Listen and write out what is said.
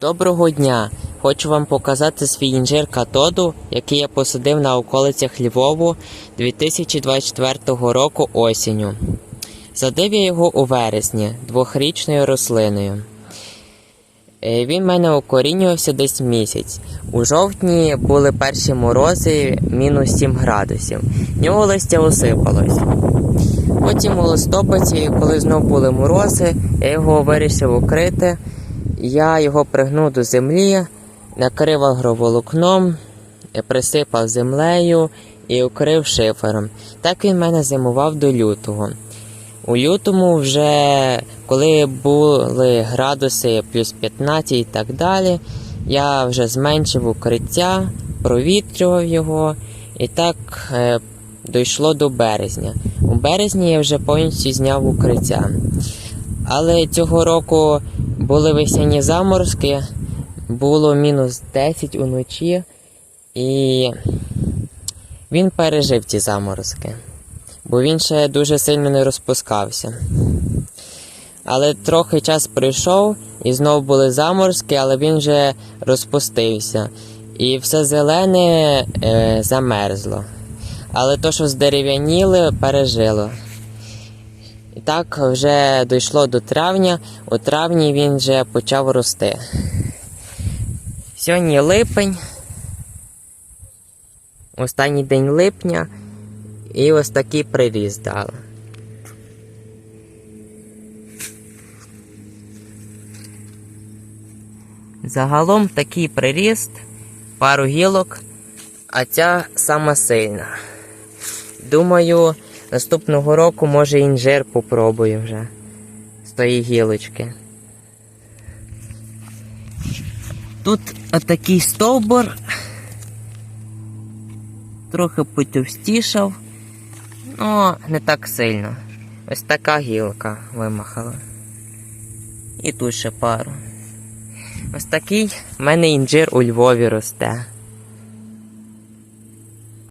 Доброго дня! Хочу вам показати свій інжир катоду, який я посадив на околицях Львову 2024 року осінню. Садив я його у вересні двохрічною рослиною. Е, Він в мене укорінювався десь місяць. У жовтні були перші морози мінус 7 градусів. В нього листя осипалось. Потім у листопаді, коли знов були морози, я його вирішив укрити. Я його пригнув до землі, накрив агроволокном, присипав землею і укрив шифером. Так він мене зимував до лютого. У лютому, вже коли були градуси плюс 15 і так далі, я вже зменшив укриття, провітрював його, і так е, дійшло до березня. У березні я вже повністю зняв укриття. Але цього року були весняні заморозки, було мінус 10 уночі, і він пережив ці заморозки, бо він ще дуже сильно не розпускався. Але трохи час пройшов і знову були заморозки, але він вже розпустився. І все зелене е, замерзло. Але то, що здерев'яніли, пережило. І так вже дійшло до травня. У травні він вже почав рости. Сьогодні липень. Останній день липня. І ось такий приріст дали. Загалом такий приріст, пару гілок, а ця сама сильна. Думаю, наступного року може інжир попробую вже з тої гілочки. Тут отакий стовбур. Трохи потовстішав, але не так сильно. Ось така гілка вимахала. І тут ще пару. Ось такий в мене інжир у Львові росте.